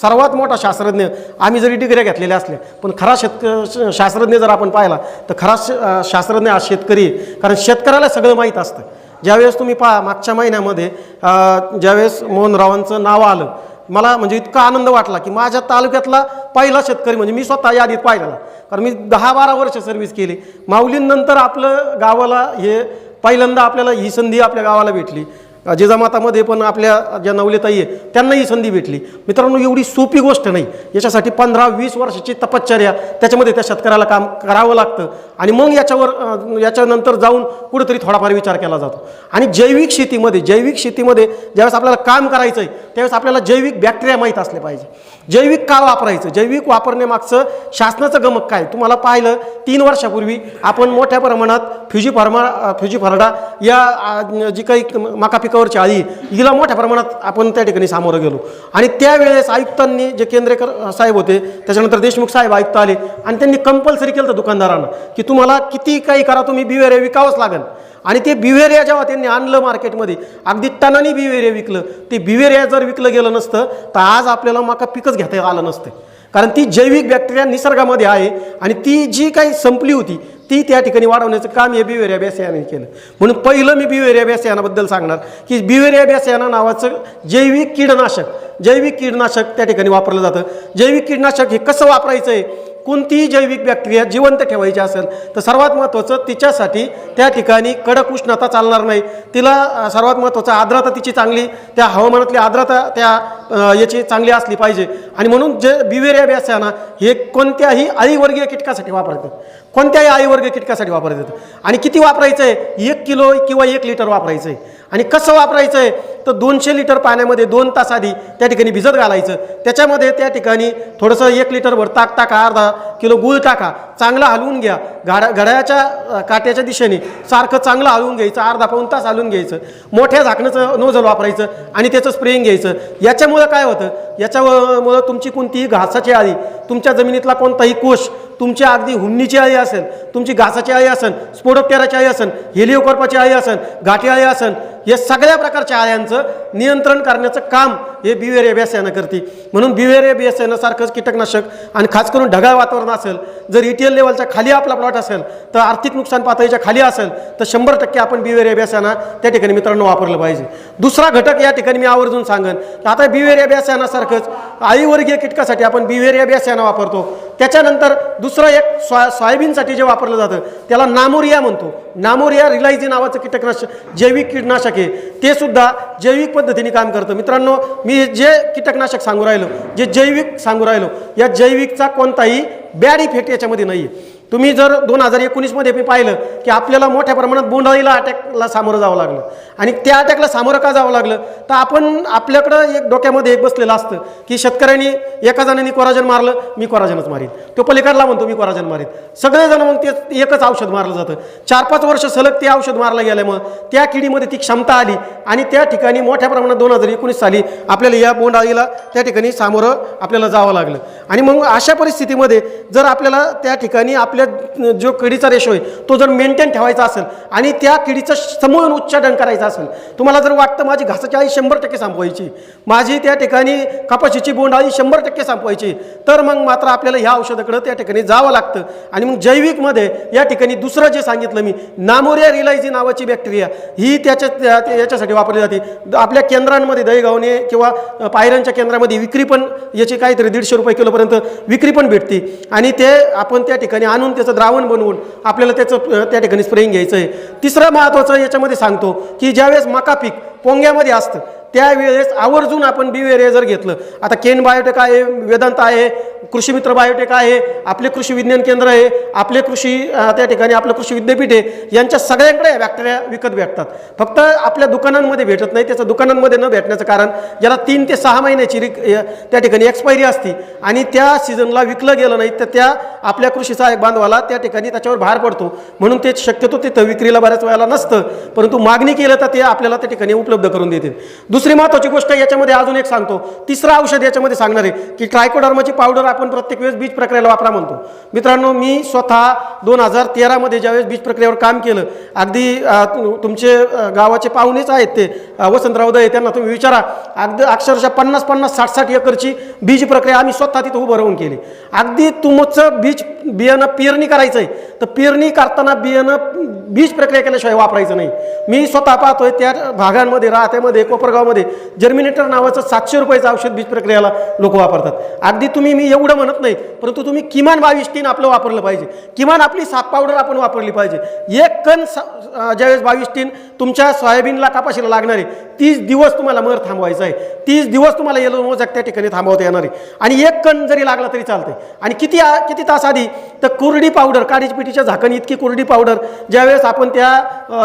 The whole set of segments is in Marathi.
सर्वात मोठा शास्त्रज्ञ आम्ही जरी डिग्र्या घेतलेल्या असल्या पण खरा शेतक श- शास्त्रज्ञ जर आपण पाहिला तर खरा श- शास्त्रज्ञ हा शेतकरी कारण शेतकऱ्याला सगळं माहीत असतं. ज्यावेळेस तुम्ही पहा मागच्या महिन्यामध्ये ज्यावेळेस मोहनरावांचं नाव आलं मला म्हणजे इतका आनंद वाटला की माझ्या तालुक्यातला पहिला शेतकरी म्हणजे मी स्वतः यादीत पाहिलेला. कारण मी दहा बारा वर्ष सर्व्हिस केली. माऊलींनंतर आपलं गावाला हे पहिल्यांदा आपल्याला ही संधी आपल्या गावाला भेटली. जिजामातामध्ये पण आपल्या ज्या नवलेताई आहे त्यांना ही संधी भेटली. मित्रांनो एवढी सोपी गोष्ट नाही. याच्यासाठी पंधरा वीस वर्षाची तपश्चर्या त्याच्यामध्ये त्या शेतकऱ्याला काम करावं लागतं. आणि मग याच्यावर याच्यानंतर जाऊन कुठेतरी थोडाफार विचार केला जातो. आणि जैविक शेतीमध्ये जैविक शेतीमध्ये ज्यावेळेस आपल्याला काम करायचं आहे त्यावेळेस आपल्याला जैविक बॅक्टेरिया माहीत असले पाहिजे. जैविक का वापरायचं? जैविक वापरण्यामागचं शासनाचं गमक काय? तुम्हाला पाहिलं तीन वर्षापूर्वी आपण मोठ्या प्रमाणात फ्युजी फार्मा फ्युजी फार्डा या जी काही मका पिकावरची आधी हिला मोठ्या प्रमाणात आपण त्या ठिकाणी सामोरं गेलो. आणि त्यावेळेस आयुक्तांनी जे केंद्रेकर साहेब होते त्याच्यानंतर देशमुख साहेब आयुक्त आले आणि त्यांनी कंपल्सरी केलं होतं दुकानदारांना की तुम्हाला किती काही करा तुम्ही बिवेरे विकावंच लागेल. आणि ते बिवेरिया जेव्हा त्यांनी आणलं मार्केटमध्ये अगदी टनानी बिवेरिया विकलं. ते बिवेरिया जर विकलं गेलं नसतं तर आज आपल्याला मका पिकच घेता आलं नसतं. कारण ती जैविक बॅक्टेरिया निसर्गामध्ये आहे आणि ती जी काही संपली होती ती त्या ठिकाणी वाढवण्याचं काम हे बिवेरिया बेसियाने केलं. म्हणून पहिलं मी बिवेरिया बेसियानाबद्दल सांगणार की बिवेरिया बेसियाना नावाचं जैविक कीडनाशक जैविक कीडनाशक त्या ठिकाणी वापरलं जातं. जैविक कीडनाशक हे कसं वापरायचं आहे कोणतीही जैविक बॅक्टेरिया जिवंत ठेवायची असेल तर सर्वात महत्त्वाचं तिच्यासाठी त्या ठिकाणी कडक उष्णता चालणार नाही. तिला सर्वात महत्त्वाचं आर्द्रता तिची चांगली त्या हवामानातली आर्द्रता त्या याची चांगली असली पाहिजे. आणि म्हणून जे बिवेरिया बेसाना हे कोणत्याही अळीवर्गीय कीटकासाठी वापरतात. कोणत्याही आईवर्गीय कीटकासाठी होतं आणि किती वापरायचं आहे एक किलो किंवा एक लिटर वापरायचं आहे आणि कसं वापरायचं आहे तर दोनशे लिटर पाण्यामध्ये दोन तास आधी त्या ठिकाणी भिजत घालायचं. त्याच्यामध्ये त्या ठिकाणी थोडंसं एक लिटरवर ताक टाका अर्धा किलो गूळ टाका. चांगलं हलवून घ्या. घडा घड्याच्या काट्याच्या दिशेने सारखं चांगलं हलवून घ्यायचं अर्धा पाऊन तास हलवून घ्यायचं. मोठ्या झाकणाचं नोझल वापरायचं आणि त्याचं स्प्रेइंग घ्यायचं. याच्यामुळं काय होतं? याच्यामुळं तुमची कोणतीही घासाची आळी तुमच्या जमिनीतला कोणताही कोश तुमच्या अगदी हुमणीची आळी असेल तुमची घासाची आळी असेल स्पोडोप्टेराची आळी असेल हेलिओकॉर्पाची आळी असेल गाठी आळी असेल या सगळ्या प्रकारच्या आळ्यांचं नियंत्रण करण्याचं काम हे बिवेरिया बेसायनं करते. म्हणून बिवेरिया बेसायनं सारखंच कीटकनाशक आणि खास करून ढगाळ वातावरण असेल जर इटीएल लेवलच्या खाली आपला प्लॉट असेल तर आर्थिक नुकसान पातळीच्या खाली असेल तर शंभर टक्के आपण बिवेरिया बेसायना त्या ठिकाणी मित्रांनो वापरलं पाहिजे. दुसरा घटक या ठिकाणी मी आवर्जून सांगेन. आता बिवेरिया बेसायनासारखंच आईवर्गीय कीटकासाठी आपण बिवेरिया बेसायना वापरतो. त्याच्यानंतर दुसरं एक सोया सोयाबीनसाठी जे वापरलं जातं त्याला नामोरिया म्हणतो. नामोरिया रिलायझी नावाचं कीटकनाशक जैविक कीटनाशक आहे. ते सुद्धा जैविक पद्धतीने काम करतं. मित्रांनो मी जे कीटकनाशक सांगू राहिलो जे जैविक सांगू राहिलो या जैविकचा कोणताही बॅड इफेक्ट याच्यामध्ये नाही आहे तुम्ही जर दोन हजार एकोणीसमध्ये मी पाहिलं की आपल्याला मोठ्या प्रमाणात बोंडाळीला अटॅकला सामोरं जावं लागलं. आणि त्या अटॅकला सामोरं का जावं लागलं? तर आपण आपल्याकडं एक डोक्यामध्ये एक बसलेलं असतं की शेतकऱ्यांनी एका जणांनी कोराजन मारलं मी कोराजनच मारीन. तो पलीकडला म्हणतो मी कोराजन मारीन. सगळेजण मग ते एकच औषध मारलं जातं. चार पाच वर्ष सलग ते औषध मारलं गेल्यामुळं त्या किडीमध्ये ती क्षमता आली आणि त्या ठिकाणी मोठ्या प्रमाणात दोन हजार एकोणीस साली आपल्याला या बोंडाळीला त्या ठिकाणी सामोरं आपल्याला जावं लागलं. आणि मग अशा परिस्थितीमध्ये जर आपल्याला त्या ठिकाणी आपल्या जो किडीचा रेशो आहे तो जर मेंटेन ठेवायचा असेल आणि त्या किडीचं समूळ उच्चाटन करायचं असेल तुम्हाला जर वाटतं माझी घासाची आई शंभर टक्के संपवायची माझी त्या ठिकाणी कपाशीची बोंडाळी शंभर टक्के संपवायची तर मग मात्र आपल्याला ह्या औषधाकडं त्या ठिकाणी जावं लागतं. आणि मग जैविकमध्ये या ठिकाणी दुसरं जे सांगितलं मी नामोरिया रिलायझी नावाची बॅक्टेरिया ही त्याच्या त्या- याच्यासाठी वापरली जाते. आपल्या केंद्रांमध्ये दहीगावने किंवा पायऱ्यांच्या केंद्रामध्ये विक्री पण याची काहीतरी दीडशे रुपये किलोपर्यंत विक्री पण भेटते. आणि ते आपण त्या ठिकाणी आणून त्याचं द्रावण बनवून आपल्याला त्याचं त्या ठिकाणी स्प्रेईंग घ्यायचं आहे तिसरं महत्त्वाचं याच्यामध्ये सांगतो की ज्यावेळेस मका पीक पोंग्यामध्ये असतं त्यावेळेस आवर्जून आपण बिवेरिया जर घेतलं. आता केन बायोटेक आहे वेदांत आहे कृषी मित्र बायोटेक आहे आपले कृषी विज्ञान केंद्र आहे आपले कृषी त्या ठिकाणी आपलं कृषी विद्यापीठ आहे यांच्या सगळ्यांकडे बॅक्टेरिया विकत भेटतात. फक्त आपल्या दुकानांमध्ये भेटत नाही त्याचं दुकानांमध्ये न भेटण्याचं कारण ज्याला तीन ते सहा महिन्याची रिक त्या ठिकाणी एक्सपायरी असती. आणि त्या सीझनला विकलं गेलं नाही तर त्या आपल्या कृषी एक बांधवाला त्या ठिकाणी त्याच्यावर भार पडतो. म्हणून ते शक्यतो तिथं विक्रीला बऱ्याच वेळेला नसतं परंतु मागणी केलं तर ते आपल्याला त्या ठिकाणी उपलब्ध करून देतील. दुसरी महत्त्वाची गोष्ट याच्यामध्ये अजून एक सांगतो. तिसरं औषध याच्यामध्ये सांगणार आहे की ट्रायकोडर्माची पावडर आपण प्रत्येक वेळेस बीज प्रक्रियेला वापरा म्हणतो. मित्रांनो मी स्वतः दोन हजार तेरामध्ये ज्यावेळेस बीज प्रक्रियेवर काम केलं अगदी तुमचे गावाचे पाहुणेच आहेत ते वसंतराव दय त्यांना तुम्ही विचारा. अगदी अक्षरशः पन्नास पन्नास साठ साठ एकरची बीज प्रक्रिया आम्ही स्वतः तिथं उभं राहून केली. अगदी तुमचं बीज बियाणं पेरणी करायचं आहे तर पेरणी करताना बियाणं बीज प्रक्रिया केल्याशिवाय वापरायचं नाही. मी स्वतः पाहतोय त्या भागांमध्ये राहत्यामध्ये कोपरगाव कोपरगावमध्ये जर्मिनेटर नावाचं सातशे रुपयाचं औषध बीज प्रक्रियाला लोक वापरतात. अगदी तुम्ही मी एवढं म्हणत नाही परंतु तुम्ही किमान बावीस टीन आपलं वापरलं पाहिजे. किमान आपली साप पावडर आपण वापरली पाहिजे. एक कण ज्यावेळेस बावीस टीन तुमच्या सोयाबीनला कापाशीला लागणार आहे तीस दिवस तुम्हाला मर थांबवायचं आहे. तीस दिवस तुम्हाला येलो मोजाक त्या ठिकाणी थांबवता येणार आहे. आणि एक कण जरी लागला तरी चालते आणि किती किती तास आधी तर कोरडी पावडर काडीच पिठीच्या झाकण इतकी कुरडी पावडर ज्यावेळेस आपण त्या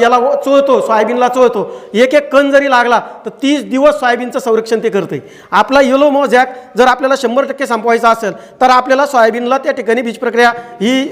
याला व- चोळतो सोयाबीनला चोळतो. एक एक कण जरी लागला तर तीस दिवस सोयाबीनचं संरक्षण ते करते आपला येलो मोझॅक जर आपल्याला शंभर टक्के संपवायचा असेल तर आपल्याला सोयाबीनला त्या ठिकाणी बीज प्रक्रिया ही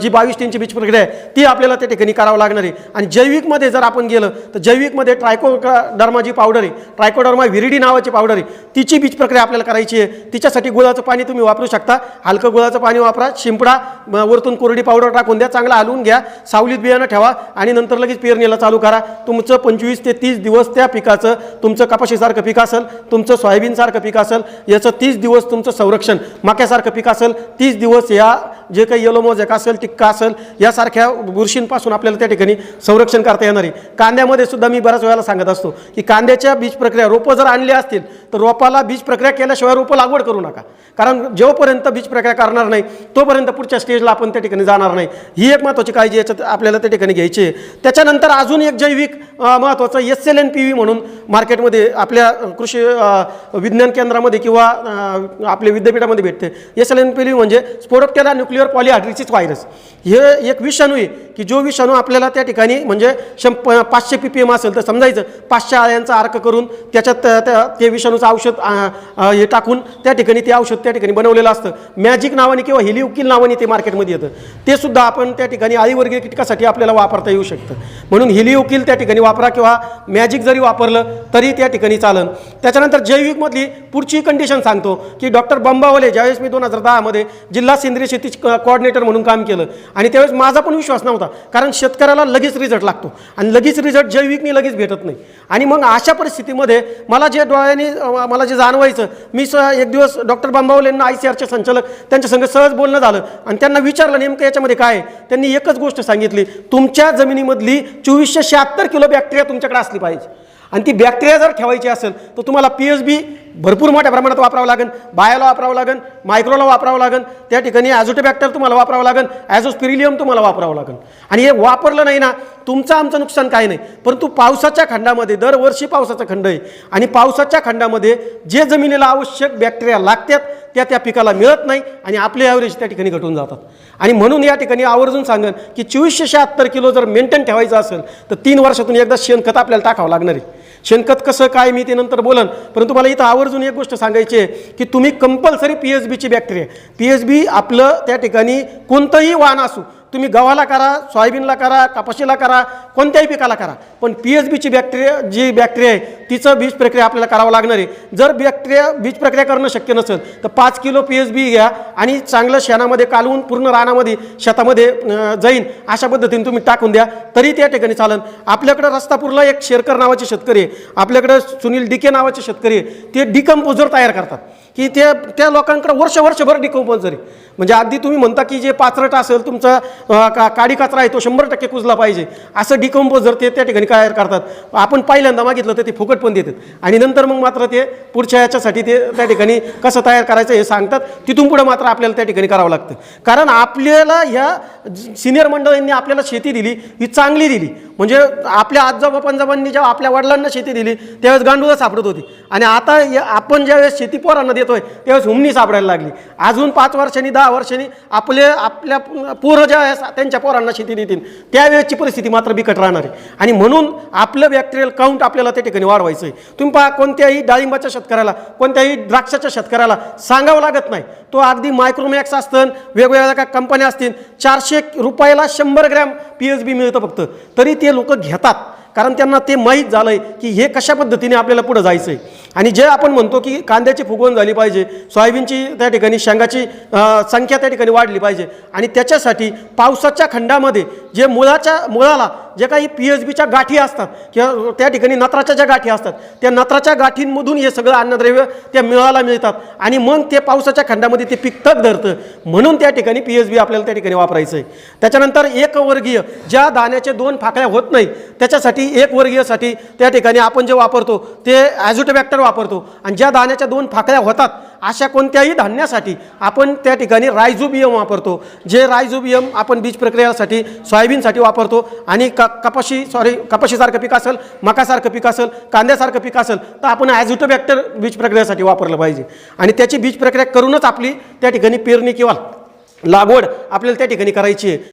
जी बावीस टीनची बीज प्रक्रिया आहे ती आपल्याला त्या ठिकाणी करावं लागणार आहे. आणि जैविकमध्ये जर आपण गेलं तर जैविकमध्ये ट्रायकोडर्मा जी पावडर आहे. ट्रायकोडर्मा विरिडी नावाची पावडर आहे. तिची बीज प्रक्रिया आपल्याला करायची आहे. तिच्यासाठी गुळाचं पाणी तुम्ही वापरू शकता. हलकं गुळाचं पाणी वापरा शिंपडा वरतून कोरडी पावडर टाकून द्या चांगला हलवून घ्या. सावलीत बियाणं ठेवा आणि नंतर लगेच पेरणीला चालू करा. तुमचं पंचवीस ते तीस दिवस त्या पिकाचं तुमचं कपाशीसारखं पीक असेल तुमचं सोयाबीनसारखं पीक असेल याचं तीस दिवस तुमचं संरक्षण मक्यासारखं पीक असेल तीस दिवस या जे काही येलो मोजॅक असेल टिक्का असेल यासारख्या बुरशींपासून आपल्याला त्या ठिकाणी संरक्षण करता येणार आहे. कांद्यामध्ये सुद्धा मी बऱ्याच वेळेला सांगत असतो की कांद्याच्या बीज प्रक्रिया रोपं जर आणली असतील तर रोपाला बीज प्रक्रिया केल्याशिवाय रोपं लागवड करू नका. कारण जोपर्यंत बीज प्रक्रिया करणार नाही तोपर्यंत पुढच्या स्टेजला आपण त्या ठिकाणी जाणार नाही. ही एक महत्त्वाची काळजी याच्यात आपल्याला त्या ठिकाणी घ्यायची आहे. त्याच्यानंतर अजून एक जैविक महत्त्वाचं S L N P V म्हणून मार्केटमध्ये आपल्या कृषी विज्ञान केंद्रामध्ये किंवा आपल्या विद्यापीठामध्ये भेटते. S L N P V म्हणजे स्पोडोप्टेरा न्यूक्लिअर पॉलिहायड्रिसिस व्हायरस हे एक विषाणू आहे की जो विषाणू आपल्याला त्या ठिकाणी म्हणजे शंप पाचशे पी पी एम असेल तर समजायचं. पाचशे आळ्यांचा अर्क करून त्याच्यात त्या- ते विषाणूचं औषध हे टाकून त्या ठिकाणी ते औषध त्या ठिकाणी बनवलेलं असतं. मॅजिक नावाने किंवा हिलिवकील नावाने ते मार्केटमध्ये येतं. ते सुद्धा आपण त्या ठिकाणी आईवर्गीय कीटकासाठी आपल्याला वापरता येऊ शकतं. म्हणून हिलिवकील त्या ठिकाणी वापरा किंवा मॅजिक जरी वापरलं तरी त्या ठिकाणी चालन. त्याच्यानंतर जैविकमधली पुढची कंडिशन सांगतो की डॉक्टर बंबावले ज्यावेळेस मी दोन हजार दहामध्ये जिल्हा सेंद्रिय शेती कोऑर्डिनेटर म्हणून काम केलं. आणि त्यावेळेस माझा पण विश्वास नव्हता. कारण शेतकऱ्याला लगेच रिझल्ट लागतो. आणि लगेच रिझल्ट जैविकनी लगेच भेटत नाही. आणि मग अशा परिस्थितीमध्ये मला जे डोळ्याने मला जे जाणवायचं मी स एक दिवस डॉक्टर बंबावलेंना आय सी आरचे संचालक त्यांच्या संग सहज बोलणं झालं. आणि त्यांना विचारलं नेमकं याच्यामध्ये काय आहे? त्यांनी एकच गोष्ट सांगितली तुमच्या जमिनीमधली चोवीसशे शहात्तर किलो बॅक्टेरिया तुमच्याकडे असली पाहिजे. आणि ती बॅक्टेरिया जर ठेवायची असेल तर तुम्हाला पी एच बी भरपूर मोठ्या प्रमाणात वापरावं लागेल बायाला वापरावं लागेल मायक्रोला वापरावं लागेल त्या ठिकाणी ॲझोटोबॅक्टर तुम्हाला वापरावं लागेल ॲझोस्पिरिलियम तुम्हाला वापरावं लागेल. आणि हे वापरलं नाही ना तुमचं आमचं नुकसान काय नाही. परंतु पावसाच्या खंडामध्ये दरवर्षी पावसाचा खंड आहे. आणि पावसाच्या खंडामध्ये जे जमिनीला आवश्यक बॅक्टेरिया लागतात त्या त्या पिकाला मिळत नाही आणि आपले ॲव्हरेज त्या ठिकाणी घटून जातात. आणि म्हणून या ठिकाणी आवर्जून सांगेन की चोवीसशे शहात्तर किलो जर मेंटेन ठेवायचं असेल तर तीन वर्षातून एकदा शेणखत आपल्याला टाकावं लागणार आहे. शेणखत कसं काय मी ते नंतर बोलन. परंतु मला इथं आवर्जून एक गोष्ट सांगायची आहे की तुम्ही कंपल्सरी पी एच बीची बॅक्टेरिया पी एच बी आपलं त्या ठिकाणी कोणतंही वाहन असू तुम्ही गव्हाला करा सोयाबीनला करा कपाशीला करा कोणत्याही पिकाला करा. पण पी एच बीची बॅक्टेरिया जी बॅक्टेरिया आहे तिचं बीज प्रक्रिया आपल्याला करावं लागणार आहे. जर बॅक्टेरिया बीज प्रक्रिया करणं शक्य नसेल तर पाच किलो पी एच बी घ्या आणि चांगलं शेणामध्ये कालवून पूर्ण रानामध्ये शेतामध्ये जाईन अशा पद्धतीने तुम्ही टाकून द्या. तरी त्या ठिकाणी चालन. आपल्याकडं रस्तापूरला एक शेरकर नावाचे शेतकरी आहे. आपल्याकडं सुनील डिके नावाचे शेतकरी आहे. ते डिकम्पोजर तयार करतात. की ते त्या लोकांकडे वर्ष वर्षभर डिकम्पोजर आहे. म्हणजे अगदी तुम्ही म्हणता की जे पाचरट असेल तुमचा का काडी कचरा आहे तो शंभर टक्के कुजला पाहिजे. असं डिकम्पोजर ते त्या ठिकाणी काय करतात आपण पहिल्यांदा मागितलं तर ते फुकट पण देतात. आणि नंतर मग मात्र ते पुढच्या याच्यासाठी ते त्या ठिकाणी कसं तयार करायचं हे सांगतात. तिथून पुढे मात्र आपल्याला त्या ठिकाणी करावं लागतं. कारण आपल्याला ह्या सिनियर मंडळींनी आपल्याला शेती दिली ही चांगली दिली. म्हणजे आपल्या आजोबा पंजोबांनी जेव्हा आपल्या वडिलांना शेती दिली त्यावेळेस गांडूळ सापडत होती. आणि आता या- आपण ज्यावेळेस शेती पोरांना देतोय त्यावेळेस हुमणी सापडायला लागली. अजून पाच वर्षांनी दहा वर्षांनी आपले आपल्या पोरं ज्या त्यांच्या पोरांना शेती देतील त्यावेळेसची परिस्थिती मात्र बिकट राहणार आहे. आणि म्हणून आपलं बॅक्टेरियल काउंट आपल्याला त्या ठिकाणी वाढवायचं आहे तुम्ही पहा कोणत्याही डाळिंबाच्या शेतकऱ्याला कोणत्याही द्राक्षाच्या शेतकऱ्याला सांगावं लागत नाही. तो अगदी मायक्रोमॅक्स असतं वेगवेगळ्या कंपन्या असतील. चारशे रुपयाला शंभर ग्रॅम पी एच बी मिळतं फक्त. तरी ते लोक घेतात. कारण त्यांना ते माहीत झालं आहे की हे कशा पद्धतीने आपल्याला पुढं जायचं आहे आणि जे आपण म्हणतो की कांद्याची फुगवण झाली पाहिजे सोयाबीनची त्या ठिकाणी शेंगाची संख्या त्या ठिकाणी वाढली पाहिजे. आणि त्याच्यासाठी पावसाच्या खंडामध्ये जे मुळाच्या मुळाला जे काही पी एच बीच्या गाठी असतात किंवा त्या ठिकाणी नत्राच्या ज्या गाठी असतात त्या नत्राच्या गाठींमधून हे सगळं अन्नद्रव्य त्या मिळायला मिळतात. आणि मग ते पावसाच्या खंडामध्ये ते पीक तग धरतं. म्हणून त्या ठिकाणी पी एच बी आपल्याला त्या ठिकाणी वापरायचं आहे त्याच्यानंतर एकवर्गीय ज्या दाण्याचे दोन फाकड्या होत नाही त्याच्यासाठी एक वर्गीयसाठी त्या ठिकाणी आपण जे वापरतो ते ॲझोटोबॅक्टर वापरतो. आणि ज्या दाण्याच्या दोन फाकड्या होतात अशा कोणत्याही धान्यासाठी आपण त्या ठिकाणी रायझोबियम वापरतो. जे रायझोबियम आपण बीज प्रक्रियासाठी सोयाबीनसाठी वापरतो. आणि क कपाशी सॉरी कपाशीसारखं पीक असेल मकासारखं पीक असेल कांद्यासारखं पीक असेल तर आपण ॲझोटोबॅक्टर बीज प्रक्रियेसाठी वापरलं पाहिजे. आणि त्याची बीज प्रक्रिया करूनच आपली त्या ठिकाणी पेरणी किंवा लागवड आपल्याला त्या ठिकाणी करायची आहे.